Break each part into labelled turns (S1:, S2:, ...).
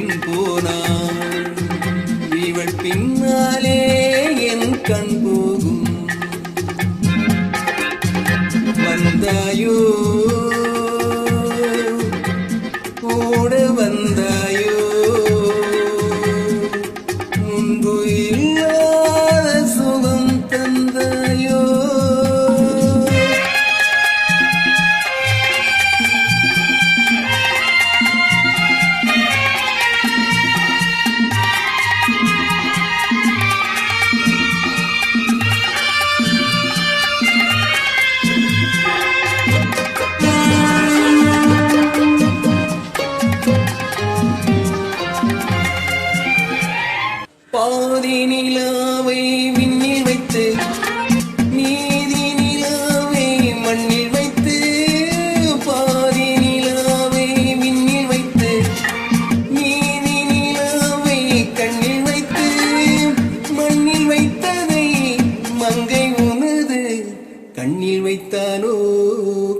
S1: பின் போனாள். இவள் பின்னாலே என் கண் போ பாதி நிலாவை விண்ணில் வைத்து மீதி நிலாவை மண்ணில் வைத்து பாதி நிலாவை விண்ணில் வைத்து மீதி நிலாவை கண்ணில் வைத்து மண்ணில் வைத்ததை மங்கை உனது கண்ணில் வைத்தானோ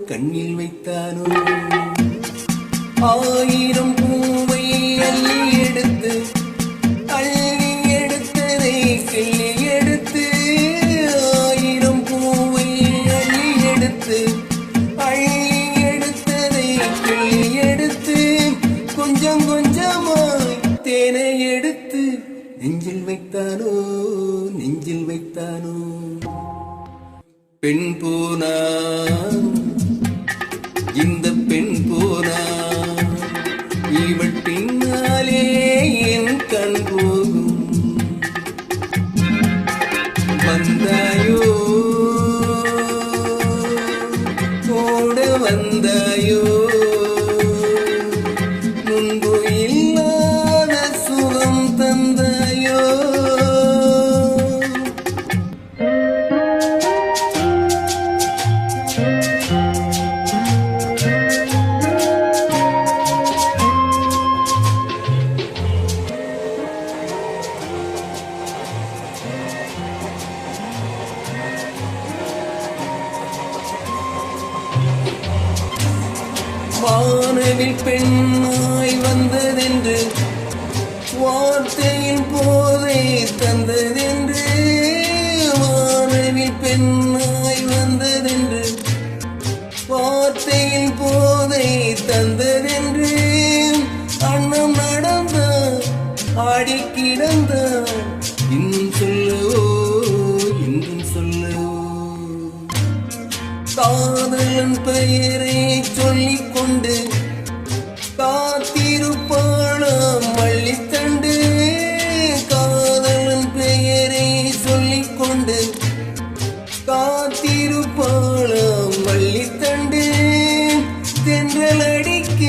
S1: கண்ணில் வைத்தானோ. ஆயிரம் கொஞ்சம் கொஞ்சமாய் தேனை எடுத்து நெஞ்சில் வைத்தானோ நெஞ்சில் வைத்தானோ. பெண் போனா இந்த பெண் போனா இவள் பின்னாலே என் கண் போ. வானவில் பெண்ணாய் வந்ததென்று வார்த்தையின் போதை தந்ததென்று வானவில் பெண்ணாய் வந்ததென்று வார்த்தையின் போதை தந்ததென்று அண்ணம் நடந்த ஆடி கிடந்த இன்னும் சொல்லவோ இன்னும் சொல்லவோ. காதலன் பெயரை சொல்லிக் கொண்டு காத்திருப்பான மல்லித்தண்டு காதலன் பெயரை சொல்லிக் கொண்டு காத்திருப்பாளாம் மல்லித்தண்டு தென்றல் அடிக்க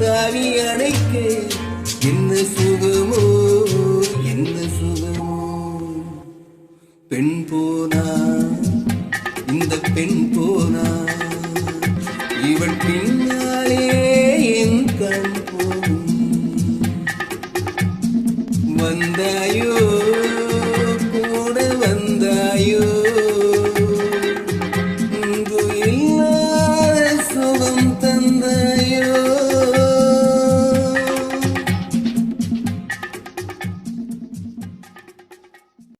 S1: தாவி அணைக்க என்ன சுகமோ என்ன சுகமோ? பெண் போனா இந்த பெண் போனா இவள் பின்னா